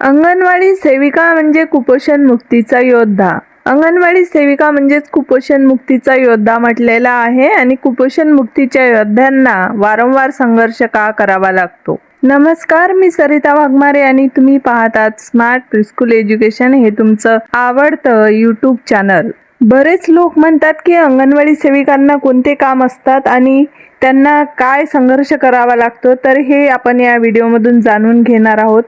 अंगणवाडी सेविका म्हणजे कुपोषण मुक्तीचा योद्धा. अंगणवाडी सेविका म्हणजेच कुपोषण मुक्तीचा योद्धा म्हटलेला आहे आणि कुपोषण मुक्तीच्या योद्ध्यांना वारंवार संघर्ष का करावा लागतो? नमस्कार मी सरिता वाघमारे आणि तुम्ही पाहतात स्मार्ट प्रिस्कूल एज्युकेशन हे तुमचं आवडतं यूट्यूब चॅनल बरेच लोक म्हणतात की अंगणवाडी सेविकांना कोणते काम असतात आणि त्यांना काय संघर्ष करावा लागतो तर हे आपण या व्हिडिओमधून जाणून घेणार आहोत.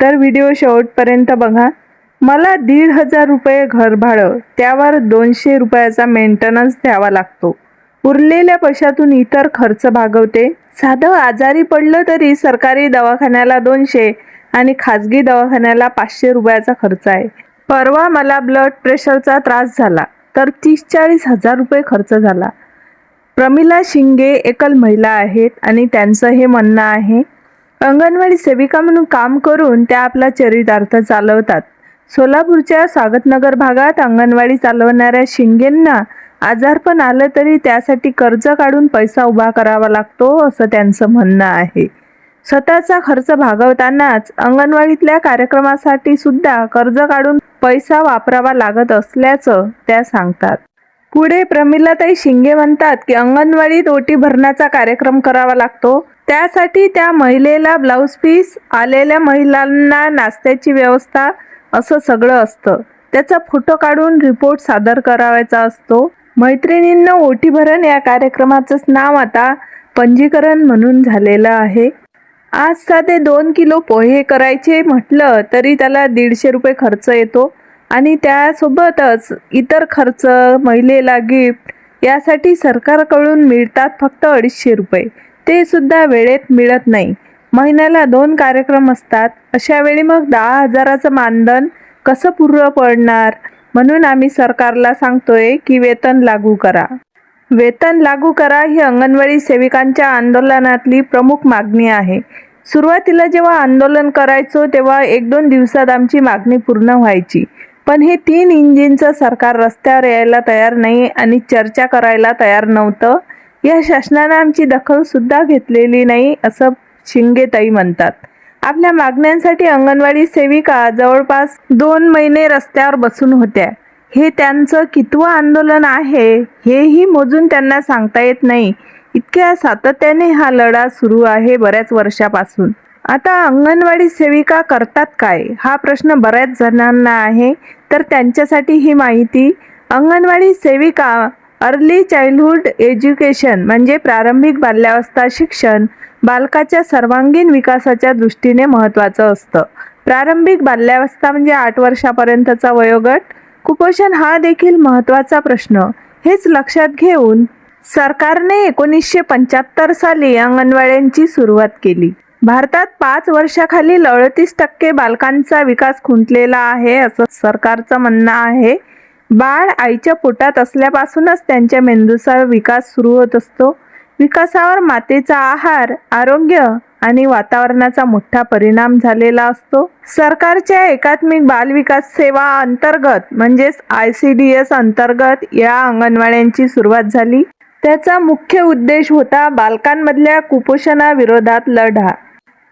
तर व्हिडिओ शेवटपर्यंत बघा. मला दीड हजार रुपये घरभाडं त्यावर दोनशे रुपयाचा मेंटेनन्स द्यावा लागतो. उरलेल्या पैशातून इतर खर्च भागवते. साधं आजारी पडलं तरी सरकारी दवाखान्याला दोनशे आणि खाजगी दवाखान्याला पाचशे रुपयाचा खर्च आहे. परवा मला ब्लड प्रेशरचा त्रास झाला तर तीस चाळीस हजार रुपये खर्च झाला. प्रमिला शिंगे एकल महिला आहेत आणि त्यांचं हे म्हणणं आहे अंगणवाडी सेविका म्हणून काम करून त्या आपला चरितार्थ चालवतात. सोलापूरच्या स्वागतनगर भागात अंगणवाडी चालवणाऱ्या शिंगेंना आजारपण आलं तरी त्यासाठी कर्ज काढून पैसा उभा करावा लागतो असं त्यांचं म्हणणं आहे. स्वतःचा खर्च भागवतानाच अंगणवाडीतल्या कार्यक्रमासाठी सुद्धा कर्ज काढून पैसा वापरावा लागत असल्याचं त्या सांगतात. पुढे प्रमिलाताई शिंगे म्हणतात की अंगणवाडीत ओटी भरण्याचा कार्यक्रम करावा लागतो. त्यासाठी त्या महिलेला ब्लाऊज पीस आलेल्या महिलांना नाश्त्याची व्यवस्था असं सगळं असतं. त्याचा फोटो काढून रिपोर्ट सादर करावायचा असतो. मैत्रिणींना ओटी भरण या कार्यक्रमाचंच नाव आता पंजीकरण म्हणून झालेलं आहे. आज साधे दोन किलो पोहे करायचे म्हटलं तरी त्याला दीडशे रुपये खर्च येतो आणि त्यासोबतच इतर खर्च महिलेला गिफ्ट यासाठी सरकारकडून मिळतात फक्त अडीचशे रुपये. ते सुद्धा वेळेत मिळत नाही. महिन्याला दोन कार्यक्रम असतात. अशा वेळी मग दहा हजाराचं मानधन कसं पूर्ण पडणार? म्हणून आम्ही सरकारला सांगतोय की वेतन लागू करा. वेतन लागू करा ही अंगणवाडी सेविकांच्या आंदोलनातली प्रमुख मागणी आहे. सुरुवातीला जेव्हा आंदोलन करायचो तेव्हा एक दोन दिवसात आमची मागणी पूर्ण व्हायची. पण हे तीन इंजिनचं सरकार रस्त्यावर यायला तयार नाही आणि चर्चा करायला तयार नव्हतं. या शासनानं आमची दखल सुद्धा घेतलेली नाही असं शिंगेताई म्हणतात. आपल्या मागण्यांसाठी अंगणवाडी सेविका जवळपास दोन महिने रस्त्यावर बसून होत्या. हे त्यांचं कितवं आंदोलन आहे हेही मोजून त्यांना सांगता येत नाही. इतक्या सातत्याने हा लढा सुरू आहे बऱ्याच वर्षापासून. आता अंगणवाडी सेविका करतात काय? हा प्रश्न बऱ्याच जणांना आहे. तर त्यांच्यासाठी ही माहिती अंगणवाडी सेविका अर्ली चाइल्डहुड एज्युकेशन म्हणजे प्रारंभिक बाल्यावस्था शिक्षण बालकाच्या सर्वांगीण विकासाच्या दृष्टीने महत्त्वाचं असतं. प्रारंभिक बाल्यावस्था म्हणजे आठ वर्षापर्यंतचा वयोगट. कुपोषण हा देखील महत्त्वाचा प्रश्न. हेच लक्षात घेऊन सरकारने एकोणीसशे पंच्याहत्तर साली अंगणवाड्यांची सुरुवात केली. भारतात पाच वर्षाखालील अडतीस टक्के बालकांचा विकास खुंटलेला आहे असं सरकारचं म्हणणं आहे. बाळ आईच्या पोटात असल्यापासूनच त्यांच्या मेंदूचा विकास सुरू होत असतो. विकासावर मातेचा आहार आरोग्य आणि वातावरणाचा मोठा परिणाम झालेला असतो. सरकारच्या एकात्मिक बाल विकास सेवा अंतर्गत म्हणजेच आय सी डी एस अंतर्गत या अंगणवाड्यांची सुरुवात झाली. त्याचा मुख्य उद्देश होता बालकांमधल्या कुपोषणाविरोधात लढा.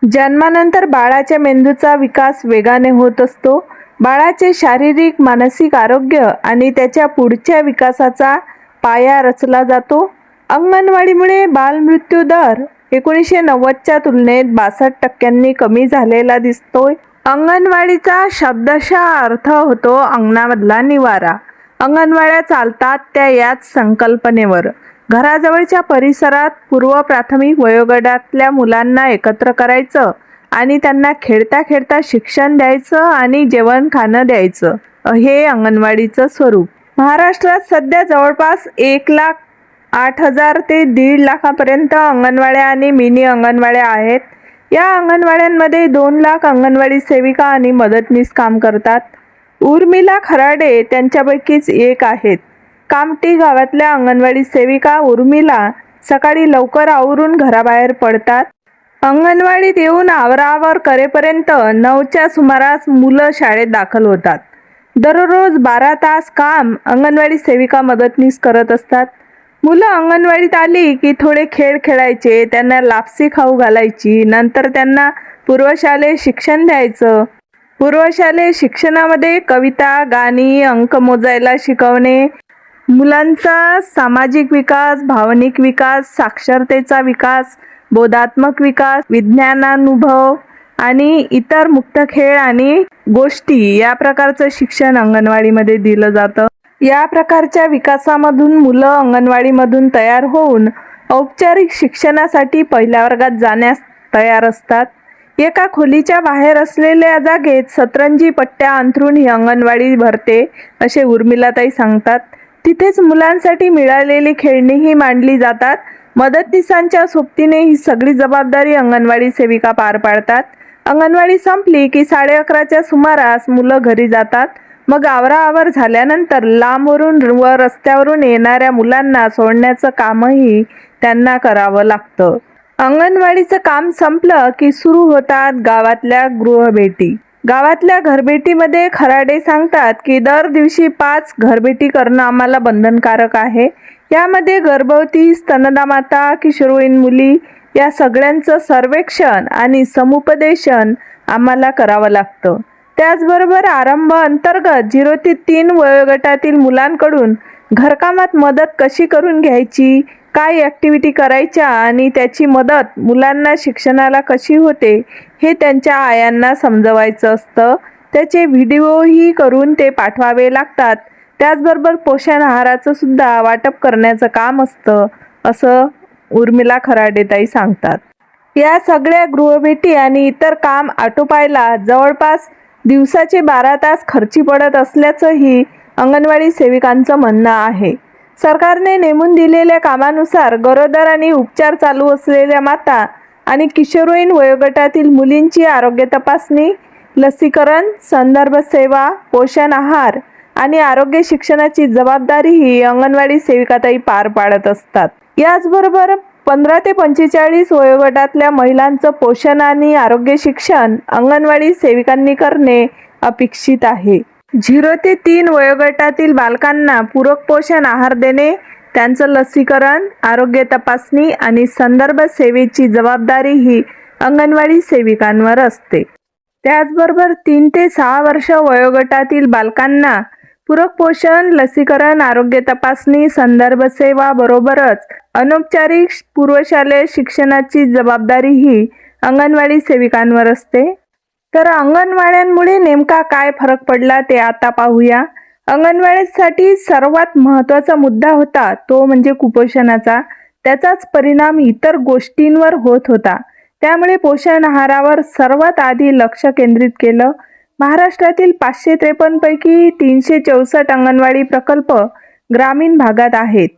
जन्मानंतर बाळाच्या मेंदूचा विकास वेगाने होत असतो. बाळाचे शारीरिक मानसिक आरोग्य आणि त्याच्या पुढच्या विकासाचा पाया रचला जातो. अंगणवाडीमुळे बालमृत्यू दर एकोणीसशे नव्वदच्या तुलनेत बासष्ट टक्क्यांनी कमी झालेला दिसतोय. अंगणवाडीचा शब्दशः अर्थ होतो अंगणामधला निवारा. अंगणवाड्या चालतात त्या याच संकल्पनेवर. घराजवळच्या परिसरात पूर्व प्राथमिक वयोगटातल्या मुलांना एकत्र करायचं आणि त्यांना खेळता खेळता शिक्षण द्यायचं आणि जेवण खाणं द्यायचं. हे अंगणवाडीचं स्वरूप. महाराष्ट्रात सध्या जवळपास एक लाख आठ हजार ते दीड लाखापर्यंत अंगणवाड्या आणि मिनी अंगणवाड्या आहेत. या अंगणवाड्यांमध्ये दोन लाख अंगणवाडी सेविका आणि मदतनीस काम करतात. उर्मिला खराडे त्यांच्यापैकीच एक आहेत. कामटी गावातल्या अंगणवाडी सेविका उर्मिला सकाळी लवकर आवरून घराबाहेर पडतात. अंगणवाडीत येऊन आवरावर करेपर्यंत नऊच्या सुमारास मुलं शाळेत दाखल होतात. दररोज बारा तास काम अंगणवाडी सेविका मदतनीस करत असतात. मुलं अंगणवाडीत आली की थोडे खेळ खेळायचे त्यांना लापसी खाऊ घालायची नंतर त्यांना पूर्वशालेय शिक्षण द्यायचं. पूर्वशालेय शिक्षणामध्ये कविता गाणी अंक मोजायला शिकवणे मुलांचा सामाजिक विकास भावनिक विकास साक्षरतेचा विकास बोधात्मक विकास विज्ञानानुभव आणि इतर मुक्त खेळ आणि गोष्टी या प्रकारचं शिक्षण अंगणवाडीमध्ये दिलं जातं. या प्रकारच्या विकासामधून मुलं अंगणवाडीमधून तयार होऊन औपचारिक शिक्षणासाठी पहिल्या वर्गात जाण्यास तयार असतात. एका खोलीच्या बाहेर असलेल्या जागेत सतरंजी पट्ट्या अंथरून ही अंगणवाडी भरते असे उर्मिलाताई सांगतात. तिथेच मुलांसाठी मिळालेली खेळणीही मांडली जातात. मदतनीसांच्या सोबतीने ही सगळी जबाबदारी अंगणवाडी सेविका पार पाडतात. अंगणवाडी संपली की साडे अकराच्या सुमारास मुलं घरी जातात. मग आवराआवर झाल्यानंतर लांबवरून व रस्त्यावरून येणाऱ्या मुलांना सोडण्याचं कामही त्यांना करावं लागतं. अंगणवाडीचं काम संपलं की सुरू होतात गावातल्या गृहभेटी. गावातल्या घरबेटीमध्ये खराडे सांगतात की दर दिवशी पाच घरबेटी करणं आम्हाला बंधनकारक आहे. यामध्ये गर्भवती स्तनदा माता किशोरवयीन मुली या सगळ्यांचं सर्वेक्षण आणि समुपदेशन आम्हाला करावं लागतं. त्याचबरोबर आरंभ अंतर्गत झिरो ते तीन वयोगटातील मुलांकडून घरकामात मदत कशी करून घ्यायची काय ॲक्टिव्हिटी करायच्या आणि त्याची मदत मुलांना शिक्षणाला कशी होते हे त्यांच्या आयांना समजवायचं असतं. त्याचे व्हिडिओही करून ते पाठवावे लागतात. त्याचबरोबर पोषण आहाराचं सुद्धा वाटप करण्याचं काम असतं असं उर्मिला खराडेताई सांगतात. या सगळ्या गृहभेटी आणि इतर काम आटोपायला जवळपास दिवसाचे बारा तास खर्ची पडत असल्याचंही अंगणवाडी सेविकांचं म्हणणं आहे. सरकारने नेमून दिलेल्या कामानुसार गरोदर आणि उपचार चालू असलेल्या माता आणि किशोरवयीन वयोगटातील मुलींची आरोग्य तपासणी लसीकरण संदर्भ सेवा पोषण आहार आणि आरोग्य शिक्षणाची जबाबदारी ही अंगणवाडी सेविकाताई पार पाडत असतात. याचबरोबर पंधरा ते पंचेचाळीस वयोगटातल्या महिलांचं पोषण आणि आरोग्य शिक्षण अंगणवाडी सेविकांनी करणे अपेक्षित आहे. झिरो ते तीन वयोगटातील बालकांना पूरक पोषण आहार देणे त्यांचं लसीकरण आरोग्य तपासणी आणि संदर्भ सेवेची जबाबदारी ही अंगणवाडी सेविकांवर असते. त्याचबरोबर तीन ते सहा वर्ष वयोगटातील बालकांना पूरक पोषण लसीकरण आरोग्य तपासणी संदर्भ सेवा बरोबरच अनौपचारिक पूर्वशालेय शिक्षणाची जबाबदारी ही अंगणवाडी सेविकांवर असते. तर अंगणवाड्यांमुळे नेमका काय फरक पडला ते आता पाहूया. अंगणवाडीसाठी सर्वात महत्त्वाचा मुद्दा होता तो म्हणजे कुपोषणाचा. त्याचाच परिणाम इतर गोष्टींवर होत होता. त्यामुळे पोषण आहारावर सर्वात आधी लक्ष केंद्रित केलं. महाराष्ट्रातील पाचशे त्रेपन्नपैकी तीनशे चौसष्ट अंगणवाडी प्रकल्प ग्रामीण भागात आहेत.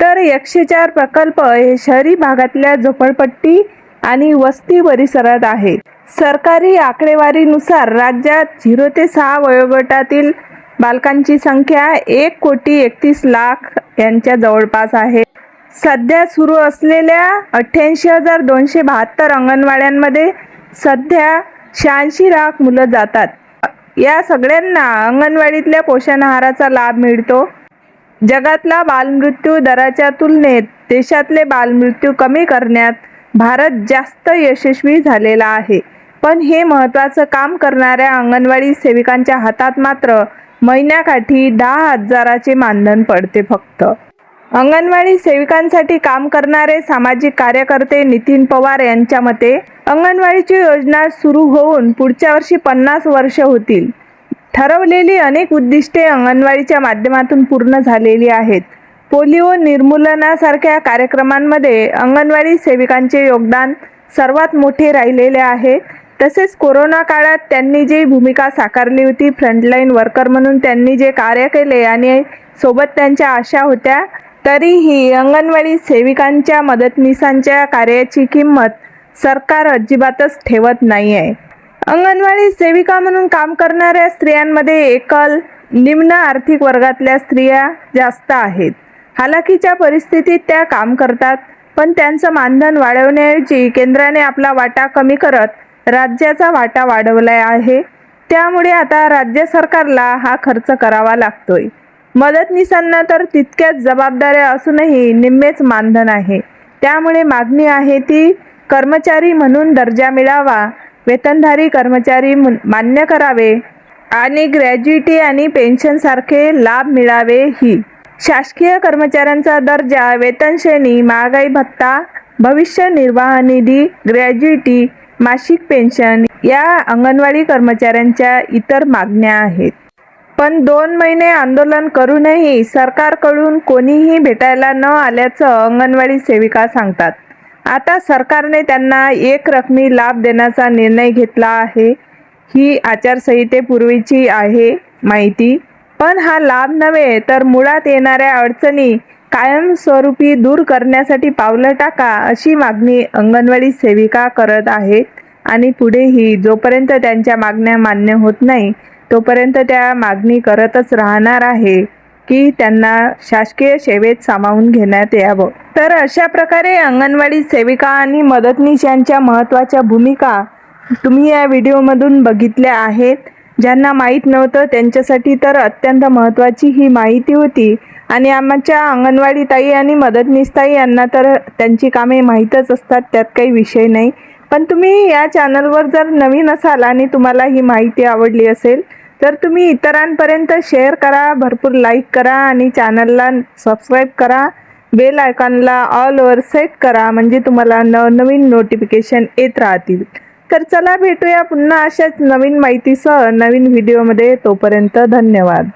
तर एकशे चार प्रकल्प हे शहरी भागातल्या झोपडपट्टी आणि वस्ती परिसरात आहेत. सरकारी आकडेवारीनुसार राज्यात झिरो ते सहा वयोगटातील बालकांची संख्या एक कोटी एकतीस लाख यांच्या जवळपास आहे. सध्या सुरू असलेल्या अठ्ठ्याऐंशी हजार दोनशे बहात्तर अंगणवाड्यांमध्ये सध्या शहाऐंशी लाख मुलं जातात. या सगळ्यांना अंगणवाडीतल्या पोषण आहाराचा लाभ मिळतो. जगातला बालमृत्यू दराच्या तुलनेत देशातले बालमृत्यू कमी करण्यात भारत जास्त यशस्वी झालेला आहे. पण हे महत्त्वाचं काम करणाऱ्या अंगणवाडी सेविकांच्या हातात मात्र महिन्याकाठी दहा हजाराचे मानधन पडते फक्त. अंगणवाडी सेविकांसाठी काम करणारे सामाजिक कार्यकर्ते नितीन पवार यांच्या मते अंगणवाडीची योजना सुरू होऊन पुढच्या वर्षी पन्नास वर्ष होतील. ठरवलेली अनेक उद्दिष्टे अंगणवाडीच्या माध्यमातून पूर्ण झालेली आहेत. पोलिओ निर्मूलनासारख्या कार्यक्रमांमध्ये अंगणवाडी सेविकांचे योगदान सर्वात मोठे राहिलेले आहे. तसेच कोरोना काळात त्यांनी जी भूमिका साकारली होती फ्रंटलाईन वर्कर म्हणून त्यांनी जे कार्य केले आणि सोबत त्यांच्या आशा होत्या तरीही अंगणवाडी सेविकांच्या मदतनीसांच्या कार्याची किंमत सरकार अजिबातच ठेवत नाही आहे अंगणवाडी सेविका म्हणून काम करणाऱ्या स्त्रियांमध्ये एकल निम्न आर्थिक वर्गातल्या स्त्रिया जास्त आहेत. हालाकीच्या परिस्थितीत त्या काम करतात पण त्यांचं मानधन वाढवण्याऐवजी केंद्राने आपला वाटा कमी करत राज्याचा वाटा वाढवला आहे. त्यामुळे आता राज्य सरकारला हा खर्च करावा लागतोय. मदतनीसांना तर तितक्याच जबाबदाऱ्या असूनही निम्मेच मानधन आहे. त्यामुळे मागणी आहे ती कर्मचारी म्हणून दर्जा मिळावा वेतनधारी कर्मचारी मान्य करावे आणि ग्रॅज्युटी आणि पेन्शनसारखे लाभ मिळावे ही शासकीय कर्मचाऱ्यांचा दर्जा वेतनश्रेणी महागाई भत्ता भविष्य निर्वाह निधी ग्रॅज्युटी मासिक पेन्शन या अंगणवाडी कर्मचाऱ्यांच्या इतर मागण्या आहेत. पण दोन महिने आंदोलन करूनही सरकारकडून कोणीही भेटायला न आल्याचं अंगणवाडी सेविका सांगतात. आता सरकारने त्यांना एक रकमी लाभ देण्याचा निर्णय घेतला आहे. ही आचारसंहितेपूर्वीची आहे माहिती. पण हा लाभ नव्हे तर मुळात येणाऱ्या अडचणी कायमस्वरूपी दूर करण्यासाठी पावलं टाका अशी मागणी अंगणवाडी सेविका करत आहेत. आणि पुढेही जोपर्यंत त्यांच्या मागण्या मान्य होत नाही तोपर्यंत त्या मागणी करतच राहणार आहे की त्यांना शासकीय सेवेत सामावून घेण्यात यावं. तर अशा प्रकारे अंगणवाडी सेविका आणि मदतनीस यांच्या महत्त्वाच्या भूमिका तुम्ही या व्हिडिओमधून बघितल्या आहेत. ज्यांना माहीत नव्हतं त्यांच्यासाठी तर अत्यंत महत्त्वाची ही माहिती होती. आणि आमच्या अंगणवाडी ताई आणि मदतनीसताई यांना तर त्यांची कामे माहीतच असतात त्यात काही विषय नाही. पण तुम्ही या चॅनलवर जर नवीन असाल आणि तुम्हाला ही माहिती आवडली असेल तर तुम्ही इतरांपर्यंत शेअर करा भरपूर लाईक करा आणि चॅनलला सबस्क्राईब करा. बेल आयकॉनला ऑल ओवर सेट करा म्हणजे तुम्हाला नवनवीन नोटिफिकेशन येत राहतील. तर चला भेटूया पुन्हा अशाच नवीन माहितीसह नवीन व्हिडिओमध्ये. तोपर्यंत धन्यवाद.